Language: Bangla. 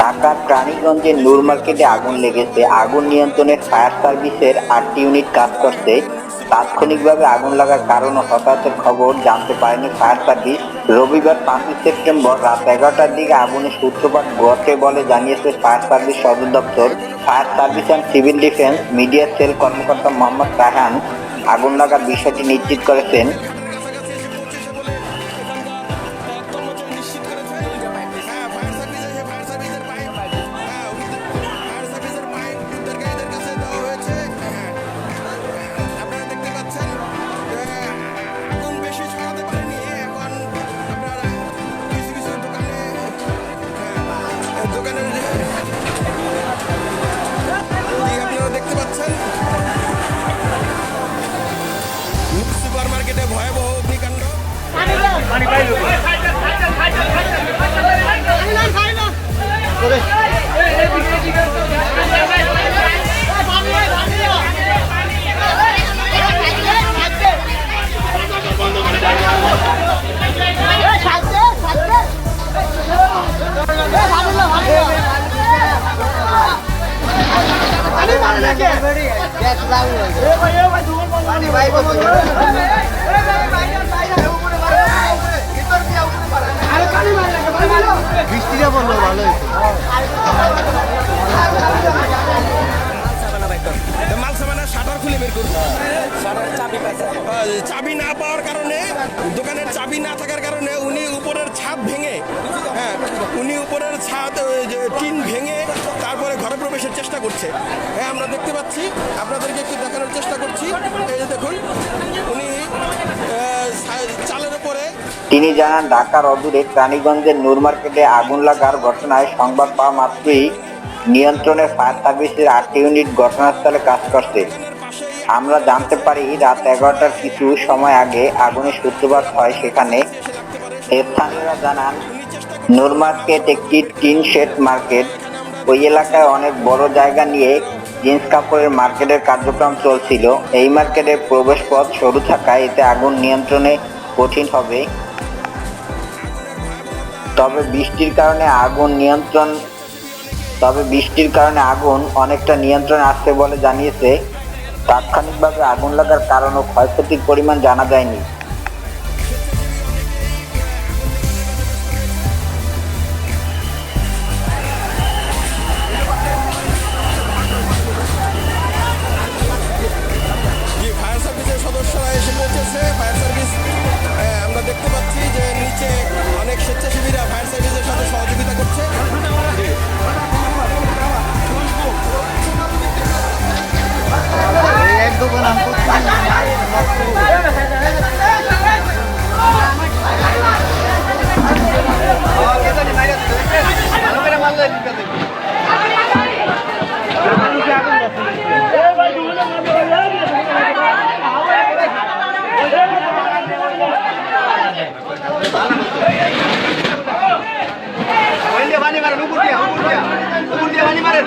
ঢাকার প্রাণীগঞ্জের নূর মার্কেটে আগুন লেগেছে। আগুন নিয়ন্ত্রণে ফায়ার সার্ভিসের আটটি ইউনিট কাজ করছে। তাৎক্ষণিকভাবে আগুন লাগার কারণ ও হতাহতের খবর জানতে পারেনি ফায়ার সার্ভিস। রবিবার পাঁচই সেপ্টেম্বর রাত এগারোটার দিকে আগুনের সূত্রপাত ঘটে বলে জানিয়েছে ফায়ার সার্ভিস সদর দপ্তর fire service and civil defence media cell কর্মকর্তা মোহাম্মদ রায়হান আগুন লাগার বিষয়টি নিশ্চিত করেছেন। বৃষ্টিটা ভালো চাবি না পাওয়ার কারণে দোকানের চাবি না থাকার কারণে উনি উপরের ছাদ ভেঙে হ্যাঁ উনি উপরের ছাদ টিন ভেঙে তারপরে ঘরে প্রবেশের চেষ্টা করছে। হ্যাঁ আমরা দেখতে পাচ্ছি আপনাদেরকে একটু দেখানোর চেষ্টা করছি। এই যে দেখুন, উনি চালের উপরে তিনি জানান, ঢাকার অদূরে প্রাণীগঞ্জের নূর মার্কেটে আগুন লাগার ঘটনায় সংবাদ পাওয়া মাত্রই নিয়ন্ত্রণে ফায়ার সার্ভিসের আটটি ইউনিট ঘটনাস্থলে কাজ করছে। আমরা জানতে পারি, রাত এগারোটার কিছু সময় আগে আগুনের সূত্রপাত হয় সেখানে। স্থানীয়রা জানান, নূর মার্কেট একটি টিন শেড মার্কেট। ওই এলাকায় অনেক বড় জায়গা নিয়ে জিন্স কাপড়ের মার্কেটের কার্যক্রম চলছিল। এই মার্কেটের প্রবেশ পথ সরু থাকায় এতে আগুন নিয়ন্ত্রণে কঠিন হবে। তবে বৃষ্টির কারণে আগুন নিয়ন্ত্রণ, তবে বৃষ্টির কারণে আগুন অনেকটা নিয়ন্ত্রণে আসছে বলে জানিয়েছে। তাৎক্ষণিকভাবে আগুন লাগার কারণ ও ক্ষয়ক্ষতির পরিমাণ জানা যায়নি। উপর দিয়ে উপর দিয়ে উপর দিয়ে পানি মারেন